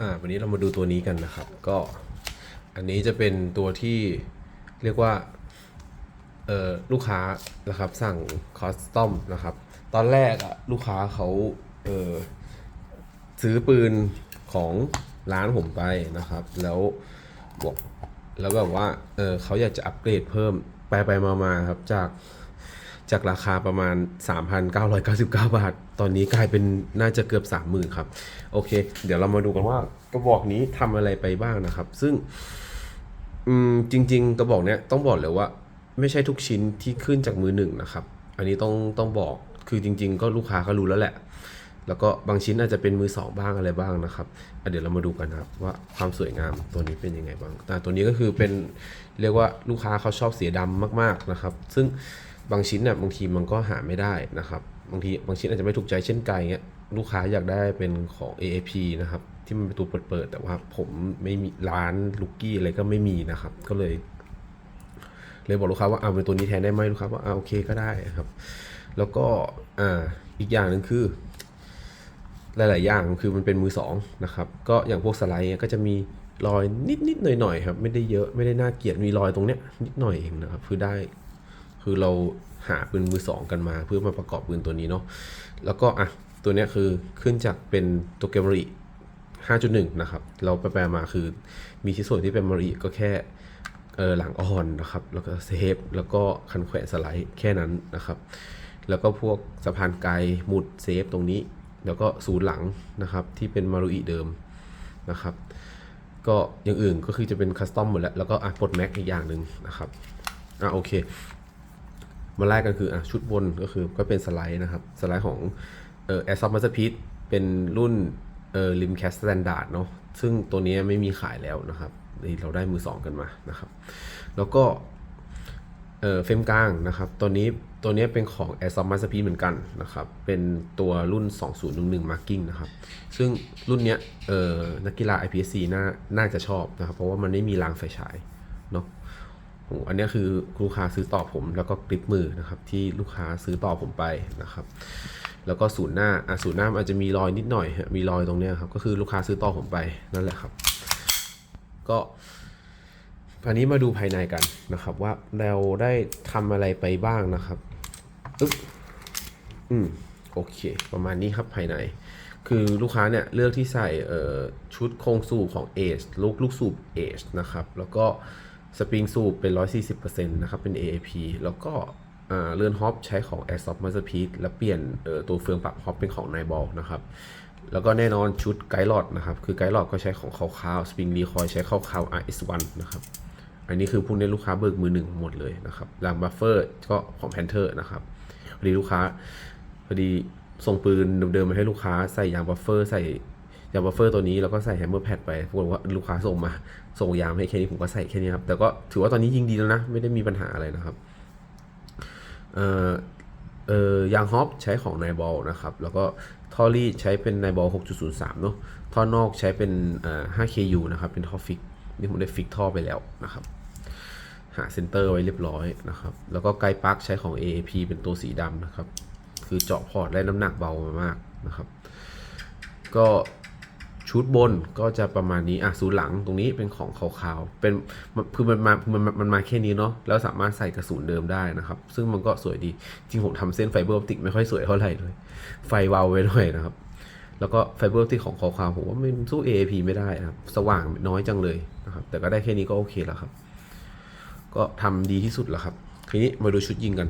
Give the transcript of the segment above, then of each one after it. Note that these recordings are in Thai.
อ่าวันนี้เรามาดูตัวนี้กันนะครับ ก็อันนี้จะเป็นตัวที่เรียกว่าเอ่อลูกค้านะครับสั่งคอสตอมนะครับ ตอนแรกอะลูกค้าเขาเออซื้อปืนของร้านผมไปนะครับ แล้วบอกแล้วแบบว่าเออเขาอยากจะอัปเกรดเพิ่มไปไปมามาครับจาก จากราคาประมาณ 3,999 บาท ตอนนี้กลายเป็นน่าจะเกือบ 30,000 ครับ โอเค เดี๋ยวเรามาดูกันว่ากระบอกนี้ทำอะไรไปบ้างนะครับ ซึ่งจริง ๆ กระบอกเนี้ยต้องบอกเลยว่า ไม่ใช่ทุกชิ้นที่ขึ้นจากมือหนึ่งนะครับ อันนี้ต้องต้องบอกคือจริง ๆ ก็ลูกค้าเขารู้แล้วแหละ แล้วก็บางชิ้นอาจจะเป็นมือสองบ้างอะไรบ้างนะครับเดี๋ยวเรามาดูกันครับว่าความสวยงามตัวนี้เป็นยังไงบ้างแต่ตัวนี้ก็คือเป็นเรียกว่าลูกค้าเขาชอบเสียดำมาก ๆนะครับ ซึ่ง บางชิ้นเนี่ยบางทีมันก็หาไม่ได้นะครับ บางทีบางชิ้นอาจจะไม่ถูกใจเช่นไก่เงี้ยลูกค้าอยากได้เป็นของ AAP นะครับ ที่มันเป็นตัวเปิดๆแต่ว่าผมไม่มีร้านลูกกี้อะไรก็ไม่มีนะครับ ก็เลย เลยบอกลูกค้าว่าเอาเป็นตัวนี้แทนได้ไหมลูกค้าว่าอ่าโอเคก็ได้ครับ แล้วก็อ่าอีกอย่างหนึ่งคือ หลาย ๆ อย่างคือมันเป็นมือสองนะครับ ก็อย่างพวกสไลด์เนี่ยก็จะมีรอยนิด ๆ หน่อย ๆ ครับ ไม่ได้เยอะไม่ได้น่าเกลียดมีรอยตรงเนี้ยนิดหน่อยเองนะครับ คือได้ คือเราหาปืนมือสองกันมา เพื่อมาประกอบปืนตัวนี้เนาะแล้วก็อะตัวนี้คือขึ้นจากเป็นตัวเกมริ5.1 นะครับ เราไปแปลมาคือมีชิ้นส่วนที่เป็นมาริก็แค่เออหลังอ่อนนะครับ แล้วก็เซฟแล้วก็คันแขวนสไลด์แค่นั้นนะครับ แล้วก็พวกสะพานไกลหมุดเซฟตรงนี้ แล้วก็ศูนย์หลังนะครับ ที่เป็นมารุอิเดิมนะครับ ก็อย่างอื่นก็คือจะเป็นคัสตอมหมดแล้ว แล้วก็อะปลดแม็กอีกอย่างหนึ่งนะครับอะโอเค มาไล่กันคืออะชุดบนก็คือก็เป็นสไลด์นะครับ สไลด์ของเอ่อแอสซอฟมาสเตอร์พีเป็นรุ่นเอ่อริมแคสสแตนดาร์ดเนาะซึ่งตัวนี้ไม่มีขายแล้วนะครับนี่เราได้มือสองกันมานะครับ แล้วก็เอ่อเฟรมกลางนะครับตัวนี้ตัวนี้เป็นของ a i r s o f t Masterpiece เหมือนกันนะครับ เป็นตัวรุ่น 2011 Marking นะครับ ซึ่งรุ่นเนี้ยเอ่อนักกีฬา IPSC น่าน่าจะชอบนะครับ เพราะว่ามันไม่มีรางไฟฉายเนาะ อันนี้คือลูกค้าซื้อต่อผม แล้วก็กริปมือนะครับที่ลูกค้าซื้อต่อผมไปนะครับ แล้วก็ศูนย์หน้าอะศูนย์หน้าอาจจะมีรอยนิดหน่อย มีรอยตรงเนี้ยครับก็คือลูกค้าซื้อต่อผมไปนั่นแหละครับ ก็อันนี้มาดูภายในกันนะครับ ว่าเราได้ทำอะไรไปบ้างนะครับอึ๊บอืมโอเค ประมาณนี้ครับภายใน คือลูกค้าเนี่ยเลือกที่ใส่เอ่อชุดโครงสูบของ a g e ลูกลูกสูบ a g e นะครับแล้วก็ สปริงสูบเป็น 140%นะครับเป็น AAP แล้วก็เรือนฮอปใช้ของ a i r s o f t Masterpiece แล้วเปลี่ยนตัวเฟืองปรับฮอปเป็นของ n i b a l นะครับ แล้วก็แน่นอนชุดไกด์ลอดนะครับ คือไกด์ลอดก็ใช้ของคาวๆสปริงรีคอยใช้คาวๆ RS1 นะครับ อันนี้คือพวกนี้ลูกค้าเบิกมือหนึ่งหมดเลยนะครับรางบัฟเฟอร์ก็ของแพนเทอร์นะครับพอดีลูกค้าพอดีส่งปืนเดิมๆมาให้ลูกค้าใส่ยางบัฟเฟอร์ใส่ ยางบัฟเฟอร์ตัวนี้แล้วก็ใส่แฮมเมอร์แพดไปปรากฏว่าลูกค้าส่งมาส่งยามให้แค่นี้ผมก็ใส่แค่นี้ครับ แต่ก็ถือว่าตอนนี้ยิงดีแล้วนะ ไม่ได้มีปัญหาอะไรนะครับเอ่อเอ่อยางฮอปใช้ของไนบอลนะครับ แล้วก็ท่อรีดใช้เป็นไนบอล6.03 เนอะท่อนอกใช้เป็นเอ่อ 5KU นะครับ เป็นท่อฟิก นี่ผมได้ฟิกท่อไปแล้วนะครับ หาเซนเตอร์ไว้เรียบร้อยนะครับ แล้วก็ไกด์ปลั๊กใช้ของ AAP เป็นตัวสีดำนะครับ คือเจาะพอร์ตได้น้ำหนักเบามากนะครับ ก็ ชุดบนก็จะประมาณนี้อะศูนย์หลังตรงนี้เป็นของขาวๆเป็นคือมันมามันมันมันมาแค่นี้เนาะแล้วสามารถใส่กระสุนเดิมได้นะครับ ซึ่งมันก็สวยดี จริงผมทำเส้นไฟเบอร์ออปติกไม่ค่อยสวยเท่าไหร่เลย ไฟวาวไว้หน่อยนะครับ แล้วก็ไฟเบอร์ออปติกของขาวๆผมว่ามันสู้ AAP ไม่ได้นะครับ สว่างน้อยจังเลยนะครับ แต่ก็ได้แค่นี้ก็โอเคแล้วครับ ก็ทำดีที่สุดแล้วครับทีนี้มาดูชุดยิงกัน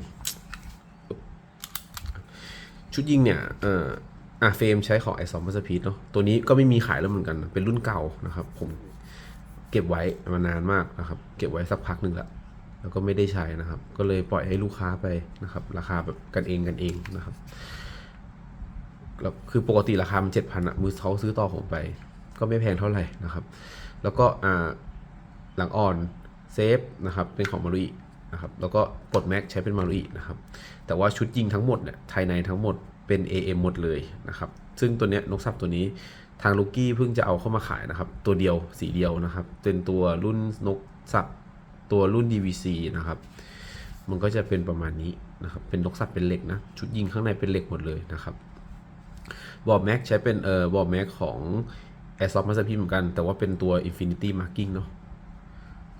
ชุดยิงเนี่ยเอ่อ อะเฟรมใช้ของไอซอมมาสพีทเนาะตัวนี้ก็ไม่มีขายแล้วเหมือนกัน เป็นรุ่นเก่านะครับ ผมเก็บไว้มานานมากนะครับ เก็บไว้สักพักหนึ่งแล้วแล้วก็ไม่ได้ใช้นะครับ ก็เลยปล่อยให้ลูกค้าไปนะครับ ราคาแบบกันเองกันเองนะครับแล้วคือปกติราคามันเจ็ดพันอะมือเขาซื้อต่อผมไป ก็ไม่แพงเท่าไหร่นะครับ แล้วก็อ่าหลังอ่อนเซฟนะครับเป็นของมารุอินะครับแล้วก็ปลดแม็กใช้เป็นมารุอินะครับแต่ว่าชุดยิงทั้งหมดเนี่ยภายในทั้งหมด เป็น AM หมดเลยนะครับ ซึ่งตัวเนี้ยนกซับตัวนี้ทางลูกี้เพิ่งจะเอาเข้ามาขายนะครับ ตัวเดียวสีเดียวนะครับ เป็นตัวรุ่นนกซับตัวรุ่น DVC นะครับ มันก็จะเป็นประมาณนี้นะครับ เป็นนกซับเป็นเหล็กนะ ชุดยิงข้างในเป็นเหล็กหมดเลยนะครับบอร์ดแม็กใช้เป็นเอ่อบอร์ดแม็กของ Airsoft Masterpiece เหมือนกัน แต่ว่าเป็นตัว Infinity Marking เนาะ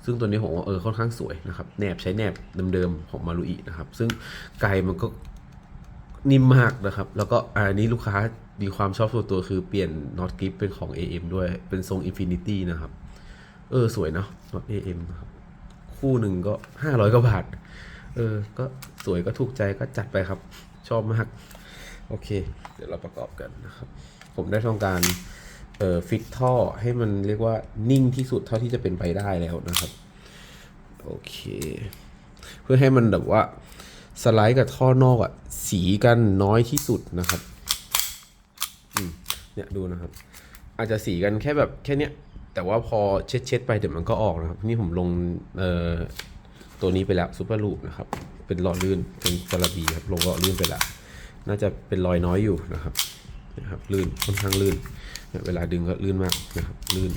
ซึ่งตัวนี้ผมว่าเออค่อนข้างสวยนะครับแหนบใช้แหนบเดิมๆของมารุอินะครับ ซึ่งไกลมันก็ นิ่มมากนะครับ แล้วก็อันนี้ลูกค้ามีความชอบส่วนตัวคือเปลี่ยนน็อตกริปเป็นของ AM ด้วย เป็นทรง Infinity นะครับ เออ สวยเนาะน็อต AM นะครับ คู่หนึ่งก็ 500กว่าบาท เออ ก็สวยก็ถูกใจก็จัดไปครับ ชอบมาก โอเค เดี๋ยวเราประกอบกันนะครับ ผมได้ทำการเอ่อฟิกท่อให้มันเรียกว่านิ่งที่สุดเท่าที่จะเป็นไปได้แล้วนะครับ โอเค เพื่อให้มันแบบว่า สไลด์กับท่อนอกอะสีกันน้อยที่สุดนะครับเนี่ยดูนะครับ อาจจะสีกันแค่แบบแค่เนี้ยแต่ว่าพอเช็ดเช็ดๆไปเดี๋ยวมันก็ออกนะครับ นี่ผมลงเอ่อตัวนี้ไปแล้วซูเปอร์ลูปนะครับ เป็นหล่อลื่นเป็นจระบีครับลงหล่อลื่นไปแล้วน่าจะเป็นรอยน้อยอยู่นะครับนะครับลื่นค่อนข้างลื่นเนี่ยเวลาดึงก็ลื่นมากนะครับลื่น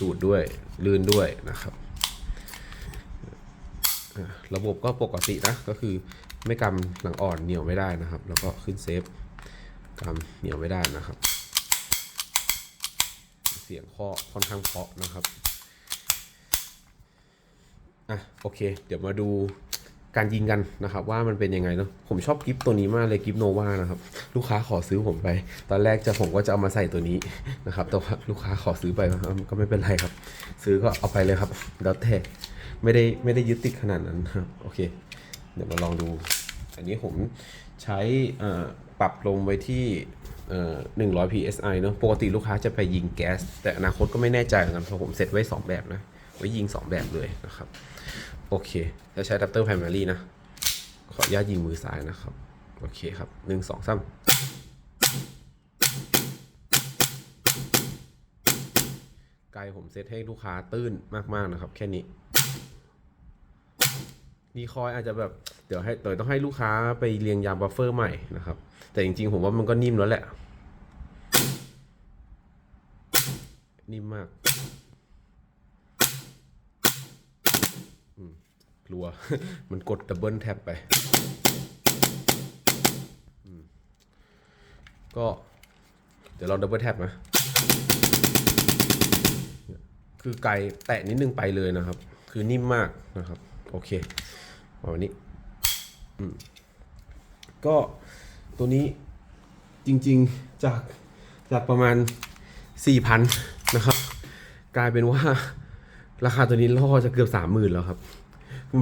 ดูดด้วยลื่นด้วยนะครับ ระบบก็ปกตินะ ก็คือไม่กำหลังอ่อนเหนียวไม่ได้นะครับ แล้วก็ขึ้นเซฟกำเหนียวไม่ได้นะครับ เสียงเคาะค่อนข้างเพาะนะครับอะโอเค เดี๋ยวมาดู การยิงกันนะครับว่ามันเป็นยังไงเนาะผมชอบกิฟตัวนี้มากเลยกิฟโนวานะครับลูกค้าขอซื้อผมไป ตอนแรกจะผมก็จะเอามาใส่ตัวนี้นะครับแต่ว่าลูกค้าขอซื้อไปก็ไม่เป็นไรครับ ซื้อก็เอาไปเลยครับแล้วแต่ไม่ได้ไม่ได้ยึดติดขนาดนั้นครับโอเค เดี๋ยวมาลองดู อันนี้ผมใช้อ่อปรับลงไว้ที่เอ่อ100 psi เนอะปกติลูกค้าจะไปยิงแก๊ส แต่อนาคตก็ไม่แน่ใจเหมือนกันเพราะผมเซตไว้ 2 แบบนะ ไว้ยิง 2 แบบเลยนะครับ โอเค จะใช้ดับเตอร์ primary นะ ขออนุญาตยิงมือซ้ายนะครับ โอเคครับ 1 2 3ไกลผมเซตให้ลูกค้าตื้นมากๆนะครับ แค่นี้ดีคอยอาจจะแบบเดี๋ยวให้เดี๋ยวต้องให้ลูกค้าไปเรียงยามบัฟเฟอร์ใหม่นะครับ แต่จริงๆ ผมว่ามันก็นิ่มแล้วแหละ นิ่มมากอืม กลัว มันกดดับเบิลแท็บไป ก็ เดี๋ยวเราดับเบิลแท็บนะ คือไกลแตะนิดนึงไปเลยนะครับ คือนิ่มมากนะครับ โอเคประมาณนี้ ก็ตัวนี้จริงๆจากจากประมาณ 4,000 นะครับ กลายเป็นว่าราคาตัวนี้ล่อจะเกือบ 30,000 แล้วครับ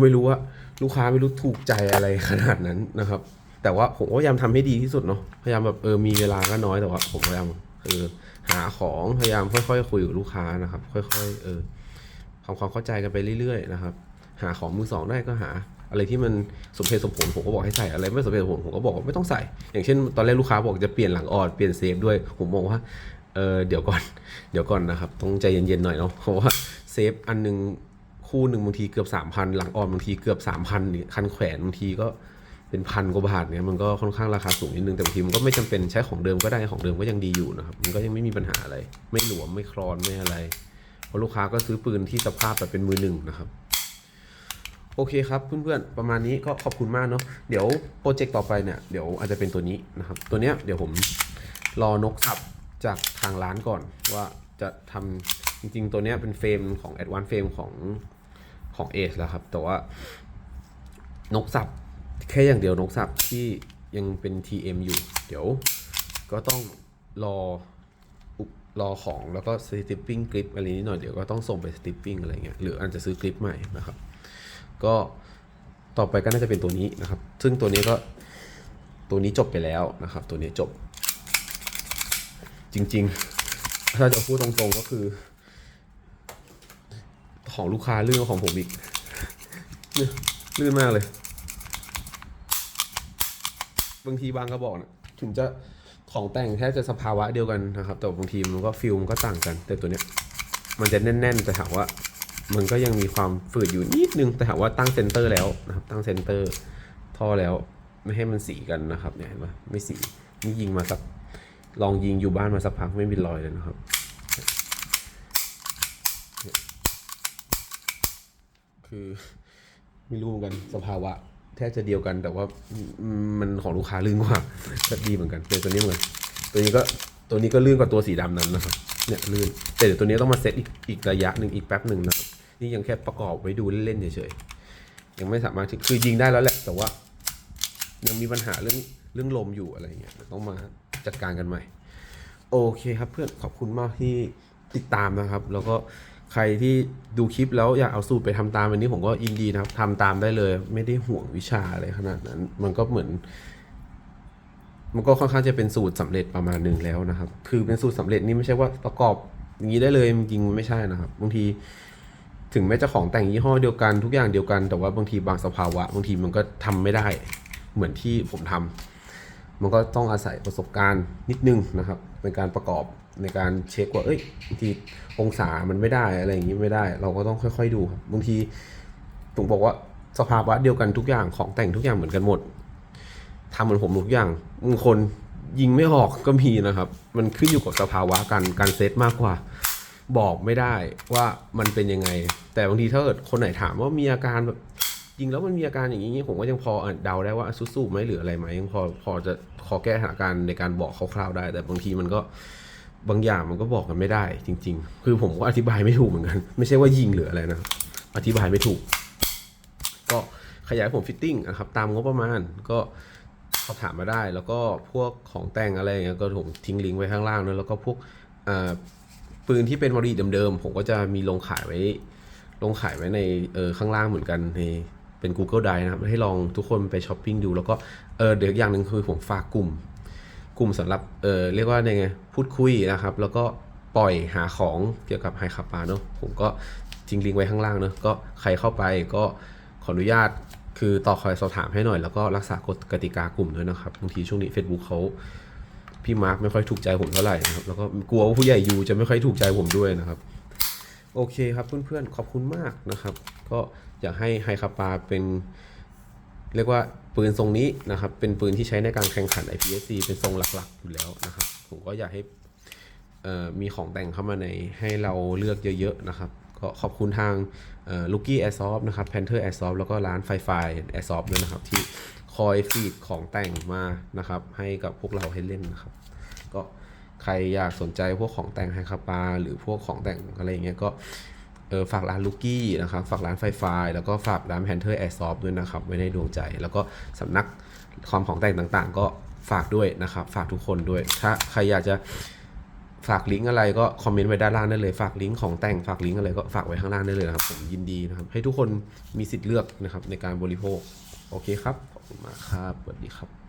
ไม่รู้ว่าลูกค้าไม่รู้ถูกใจอะไรขนาดนั้นนะครับ แต่ว่าผมก็พยายามทำให้ดีที่สุดเนาะพยายามแบบเออมีเวลาก็น้อยแต่ว่าผมพยายามเออหาของพยายามค่อยๆคุยกับลูกค้านะครับ ค่อยๆเออทำความเข้าใจกันไปเรื่อยๆนะครับ หาของมือสองได้ก็หา อะไรที่มันสมเหตุสมผลผมก็บอกให้ใส่อะไรไม่สมเหตุสมผลผมก็บอกว่าไม่ต้องใส่ อย่างเช่น ตอนแรกลูกค้าบอกจะเปลี่ยนหลังออดเปลี่ยนเซฟด้วยผมบอกว่าเออเดี๋ยวก่อนเดี๋ยวก่อนนะครับต้องใจเย็นๆหน่อยเนาะเพราะว่าเซฟอันหนึง คู่หนึ่งบางทีเกือบสามพันหลังออดบางทีเกือบสามพันนี่คันแขวนบางทีก็เป็นพันกว่าบาทเนี่ยมันก็ค่อนข้างราคาสูงนิดนึงแต่บางทีมันก็ไม่จำเป็นใช้ของเดิมก็ได้ของเดิมก็ยังดีอยู่นะครับมันก็ยังไม่มีปัญหาอะไร ไม่หลวมไม่คลอนไม่อะไร เพราะลูกค้าก็ซื้อปืนที่สภาพแบบเป็นมือหนึ่งนะครับโอเคครับเพื่อนๆประมาณนี้ก็ขอบคุณมากเนาะเดี๋ยวโปรเจกต์ต่อไปเนี่ยเดี๋ยวอาจจะเป็นตัวนี้นะครับ ตัวเนี้ยเดี๋ยวผมรอนกสับจากทางร้านก่อนว่าจะทำจริงๆ ตัวเนี้ยเป็นเฟรมของ Advanced Frame ของ ของ a อ e แล้วครับ แต่ว่านกสับแค่อย่างเดียวนกสับที่ยังเป็น TM อยู่ เดี๋ยวก็ต้องรอรอของแล้วก็สติปปิ้งกริปอะไรนิดหน่อยเดี๋ยวก็ต้องส่งไปสติปปิ้งอะไรเงี้ยหรืออาจจะซื้อกริปใหม่นะครับ ก็ต่อไปก็น่าจะเป็นตัวนี้นะครับ ซึ่งตัวนี้ก็ตัวนี้จบไปแล้วนะครับ ตัวนี้จบ จริง ๆ ถ้าจะพูดตรงๆก็คือ ของลูกค้าลื่นกว่าของผมอีกเนี่ยลื่นมากเลย บางทีบางกระบอกนะถึงจะของแต่งแทบจะสภาวะเดียวกันนะครับ แต่บางทีมันก็ฟิลมันก็ต่างกัน แต่ตัวเนี้ย มันจะแน่นๆแต่ถามว่า มันก็ยังมีความฝืดอยู่นิดนึงแต่ถามว่าตั้งเซนเตอร์แล้วนะครับ ตั้งเซนเตอร์ท่อแล้วไม่ให้มันสีกันนะครับเนี่ยเห็นปะไม่สีนี่ยิงมาสักลองยิงอยู่บ้านมาสักพักไม่มีรอยเลยนะครับเนี่ย คือไม่รู้เหมือนกันสภาวะ แทบจะเดียวกัน แต่ว่ามันของลูกค้าลื่นกว่าก็ดีเหมือนกันแต่ตัวนี้เหมือนตัวนี้ก็ตัวนี้ก็ลื่นกว่าตัวสีดำนั้นนะครับเนี่ยลื่นแต่เดี๋ยวตัวนี้ต้องมาเซตอีกระยะหนึ่งอีกแป๊บหนึ่งนะนี่ยังแค่ประกอบไว้ดูเล่นๆเฉยๆยังไม่สามารถคือยิงได้แล้วแหละ แต่ว่า ยังมีปัญหาเรื่องเรื่องลมอยู่อะไรเงี้ยต้องมาจัดการกันใหม่ โอเคครับเพื่อนขอบคุณมากที่ติดตามนะครับ แล้วก็ ใครที่ดูคลิปแล้วอยากเอาสูตรไปทำตามอันนี้ผมก็ยินดีนะครับทำตามได้เลย ไม่ได้ห่วงวิชาอะไรขนาดนั้น มันก็เหมือน มันก็ค่อนข้างจะเป็นสูตรสำเร็จประมาณหนึ่งแล้วนะครับ คือเป็นสูตรสำเร็จนี่ไม่ใช่ว่าประกอบอย่างนี้ได้เลยจริงๆไม่ใช่นะครับบางที ถึงแม้จะของแต่งยี่ห้อเดียวกันทุกอย่างเดียวกัน แต่ว่าบางทีบางสภาวะ บางทีมันก็ทำไม่ได้เหมือนที่ผมทำมันก็ต้องอาศัยประสบการณ์นิดนึงนะครับในการประกอบ ในการเช็คว่าเอ้ยบางทีองศามันไม่ได้อะไรอย่างนี้ไม่ได้ เราก็ต้องค่อย ๆ ดูครับบางทีผมบอกว่าสภาวะเดียวกันทุกอย่างของแต่งทุกอย่างเหมือนกันหมดทำเหมือนผมทุกอย่างบางคนยิงไม่ออกก็มีนะครับ มันขึ้นอยู่กับสภาวะการการเซตมากกว่า บอกไม่ได้ว่ามันเป็นยังไง แต่บางทีถ้าเกิดคนไหนถามว่ามีอาการแบบยิงแล้วมันมีอาการอย่างนี้ผมก็ยังพอเดาได้ว่าสู้ๆไหมหรืออะไรไหมยังพอพอจะขอแก้สถานการณ์ในการบอกคร่าวๆได้ แต่บางทีมันก็ บางอย่างมันก็บอกกันไม่ได้จริง ๆ คือผมก็อธิบายไม่ถูกเหมือนกัน ไม่ใช่ว่ายิงหรืออะไรนะ อธิบายไม่ถูก ก็ขยายผมฟิตติ้งนะครับ ตามงบประมาณก็สอบถามมาได้ แล้วก็พวกของแต่งอะไรอย่างเงี้ยก็ผมทิ้งลิงก์ไว้ข้างล่างนะแล้วก็พวกปืนที่เป็นวอรีเดิมๆ ผมก็จะมีลงขายไว้ ลงขายไว้ในเออข้างล่างเหมือนกันในเป็น Google Drive นะครับ ให้ลองทุกคนไปช้อปปิ้งดู แล้วก็เออเดี๋ยวอีกอย่างหนึ่งคือผมฝากกลุ่ม กลุ่มสำหรับเออเรียกว่าไง พูดคุยนะครับ แล้วก็ปล่อยหาของเกี่ยวกับไฮคาปาเนาะผมก็ทิ้งลิงก์ไว้ข้างล่างเนาะก็ใครเข้าไปก็ขออนุญาตคือต่อคอยสอบถามให้หน่อย แล้วก็รักษากฎกติกากลุ่มด้วยนะครับบางทีช่วงนี้ Facebook เขาพี่มาร์คไม่ค่อยถูกใจผมเท่าไหร่นะครับแล้วก็กลัวว่าผู้ใหญ่ยูจะไม่ค่อยถูกใจผมด้วยนะครับ โอเคครับเพื่อนๆขอบคุณมากนะครับ ก็อยากให้ไฮคาปาเป็นเรียกว่าปืนทรงนี้นะครับ เป็นปืนที่ใช้ในการแข่งขัน IPSC เป็นทรงหลักๆอยู่แล้วนะครับ ผมก็อยากให้มีของแต่งเข้ามาในให้เราเลือกเยอะๆนะครับ ก็ขอบคุณทางลูกี้แอร์ซอฟนะครับแพนเทอร์แอร์ซอฟแล้วก็ร้านไฟไฟแอร์ซอฟด้วยนะครับ ที่คอยฟีดของแต่งมานะครับ ให้กับพวกเราให้เล่นนะครับ ก็ใครอยากสนใจพวกของแต่งไฮคาปาหรือพวกของแต่งอะไรอย่างเงี้ยก็เออฝากร้านลูกี้นะครับ ฝากร้านไฟไฟแล้วก็ฝากร้านแพนเทอร์แอร์ซอฟด้วยนะครับไว้ในดวงใจ แล้วก็สำนักความของแต่งต่างๆ ก็ ฝากด้วยนะครับ ฝากทุกคนด้วย ถ้าใครอยากจะฝากลิงก์อะไรก็คอมเมนต์ไว้ด้านล่างได้เลย ฝากลิงก์ของแต่งฝากลิงก์อะไรก็ฝากไว้ข้างล่างได้เลยนะครับ ผมยินดีนะครับ ให้ทุกคนมีสิทธิ์เลือกนะครับในการบริโภค โอเคครับ ขอบคุณมากครับ สวัสดีครับ